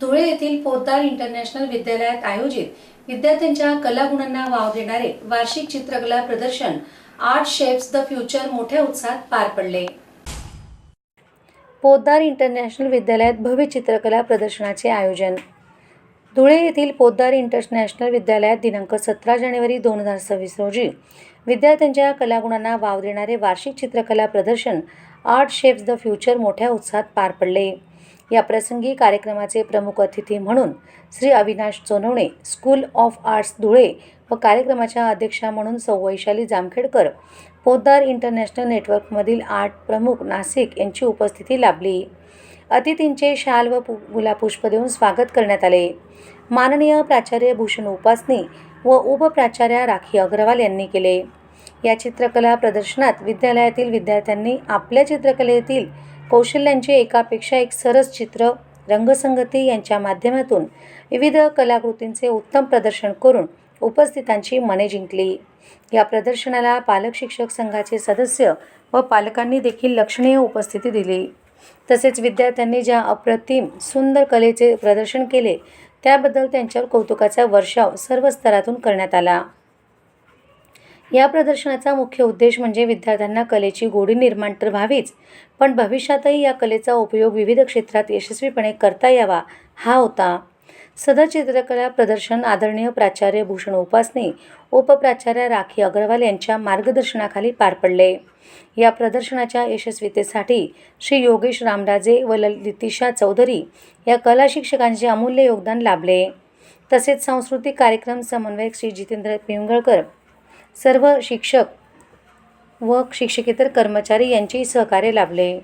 धुळे येथील पोद्दार इंटरनॅशनल विद्यालयात आयोजित विद्यार्थ्यांच्या कलागुणांना वाव देणारे वार्षिक चित्रकला प्रदर्शन आर्ट शेप्स द फ्युचर मोठ्या उत्साहात पार पडले. पोद्दार इंटरनॅशनल विद्यालयात भव्य चित्रकला प्रदर्शनाचे आयोजन. धुळे येथील पोद्दार इंटरनॅशनल विद्यालयात दिनांक सतरा जानेवारी दोन हजार सव्वीस रोजी विद्यार्थ्यांच्या कलागुणांना वाव देणारे वार्षिक चित्रकला प्रदर्शन आर्ट शेप्स द फ्युचर मोठ्या उत्साहात पार पडले. या प्रसंगी कार्यक्रमाचे प्रमुख अतिथी म्हणून Shri Avinash Sonawane school of arts Dhule व कार्यक्रमाच्या अध्यक्षा म्हणून सौ वैशाली जामखेडकर पोद्दार इंटरनॅशनल नेटवर्कमधील आर्ट प्रमुख नाशिक यांची उपस्थिती लाभली. अतिथींचे शाल व पु देऊन स्वागत करण्यात आले. माननीय प्राचार्य भूषण उपासनी व उपप्राचार्या राखी अग्रवाल यांनी केले. या चित्रकला प्रदर्शनात विद्यालयातील विद्यार्थ्यांनी आपल्या चित्रकलेतील कौशल्यांचे एकापेक्षा एक सरस चित्र रंगसंगती यांच्या माध्यमातून विविध कलाकृतींचे उत्तम प्रदर्शन करून उपस्थितांची मने जिंकली. या प्रदर्शनाला पालक शिक्षक संघाचे सदस्य व पालकांनी देखील लक्षणीय उपस्थिती दिली. तसेच विद्यार्थ्यांनी ज्या अप्रतिम सुंदर कलेचे प्रदर्शन केले त्याबद्दल त्यांच्यावर कौतुकाचा वर्षाव सर्व स्तरातून करण्यात आला. या प्रदर्शनाचा मुख्य उद्देश म्हणजे विद्यार्थ्यांना कलेची गोडी निर्माण तर व्हावीच पण भविष्यातही या कलेचा उपयोग विविध क्षेत्रात यशस्वीपणे करता यावा हा होता. सदर चित्रकला प्रदर्शन आदरणीय प्राचार्य भूषण उपासने उपप्राचार्य राखी अग्रवाल यांच्या मार्गदर्शनाखाली पार पडले. या प्रदर्शनाच्या यशस्वीतेसाठी श्री योगेश रामराजे व ललितिशा चौधरी या कला शिक्षकांचे अमूल्य योगदान लाभले. तसेच सांस्कृतिक कार्यक्रम समन्वयक श्री जितेंद्र पिंगळकर सर्व शिक्षक व शिक्षकेतर कर्मचारी यांचेही सहकार्य लाभले.